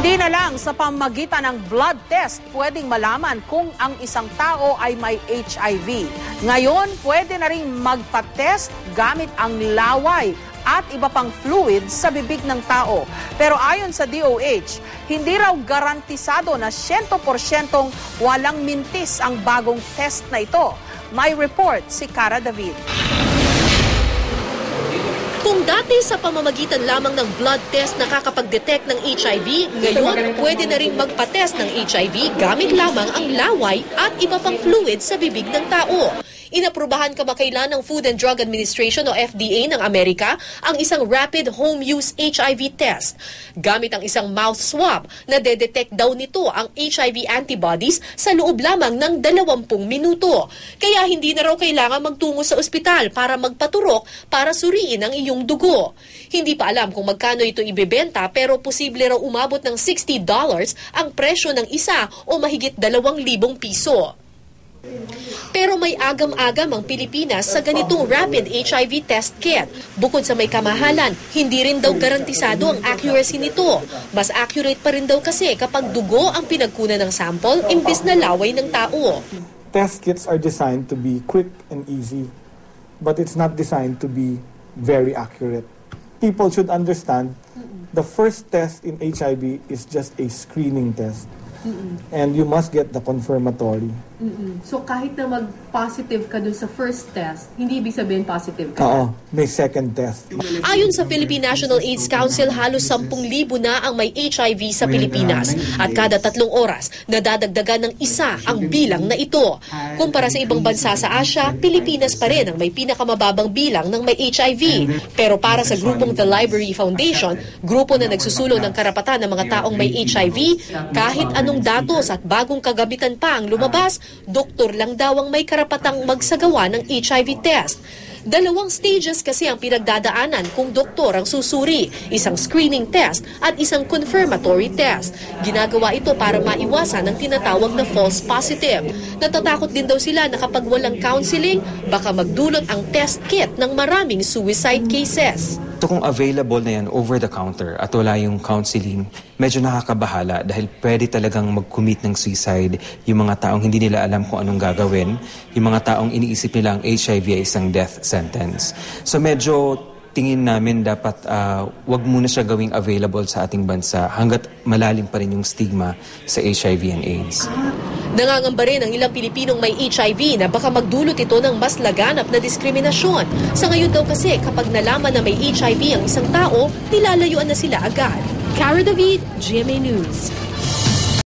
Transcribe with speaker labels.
Speaker 1: Hindi na lang sa pamagitan ng blood test pwedeng malaman kung ang isang tao ay may HIV. Ngayon, pwede na rin magpa-test gamit ang laway at iba pang fluid sa bibig ng tao. Pero ayon sa DOH, hindi raw garantisado na 100% walang mintis ang bagong test na ito. May report si Cara David.
Speaker 2: Kung dati sa pamamagitan lamang ng blood test nakakapag-detect ng HIV, ngayon pwede na rin magpa-test ng HIV gamit lamang ang laway at iba pang fluid sa bibig ng tao. Inaprubahan kamakailan ng Food and Drug Administration o FDA ng Amerika ang isang rapid home use HIV test. Gamit ang isang mouth swab na detect daw nito ang HIV antibodies sa loob lamang ng 20 minuto. Kaya hindi na raw kailangan magtungo sa ospital para magpaturok para suriin ang iyong dugo. Hindi pa alam kung magkano ito ibebenta pero posible raw umabot ng $60 ang presyo ng isa o mahigit 2,000 piso. Pero may agam-agam ang Pilipinas sa ganitong rapid HIV test kit. Bukod sa may kamahalan, hindi rin daw garantisado ang accuracy nito. Mas accurate pa rin daw kasi kapag dugo ang pinagkunan ng sample imbis na laway ng tao.
Speaker 3: test kits are designed to be quick and easy, but it's not designed to be very accurate. People should understand the first test in HIV is just a screening test. And you must get the confirmatory.
Speaker 4: Mm-mm. So kahit na mag-positive ka dun sa first test, hindi ibig sabihin positive ka.
Speaker 3: Oo, may second test.
Speaker 2: Ayon sa Philippine National AIDS Council, halos 10,000 na ang may HIV sa Pilipinas. At kada tatlong oras, nadadagdagan ng isa ang bilang na ito. Kumpara sa ibang bansa sa Asia, Pilipinas pa rin ang may pinakamababang bilang ng may HIV. Pero para sa grupong The Library Foundation, grupo na nagsusulong ng karapatan ng mga taong may HIV, kahit anong datos at bagong kagabitan pa ang lumabas, doktor lang daw ang may karapatang magsagawa ng HIV test. Dalawang stages kasi ang pinagdadaanan kung doktor ang susuri, isang screening test at isang confirmatory test. Ginagawa ito para maiwasan ang tinatawag na false positive. Natatakot din daw sila na kapag walang counseling, baka magdulot ang test kit ng maraming suicide cases.
Speaker 5: So kung available na yan over the counter at wala yung counseling, medyo nakakabahala dahil pwede talagang mag-commit ng suicide yung mga taong hindi nila alam kung anong gagawin, yung mga taong iniisip nila ang HIV ay isang death sentence. So medyo tingin namin dapat ah, wag muna siya gawing available sa ating bansa hanggat malalim pa rin yung stigma sa HIV and AIDS.
Speaker 2: Nangangamba rin ang ilang Pilipinong may HIV na baka magdulot ito ng mas laganap na diskriminasyon. Sa ngayon daw kasi kapag nalaman na may HIV ang isang tao, nilalayuan na sila agad. Cara David, GMA News.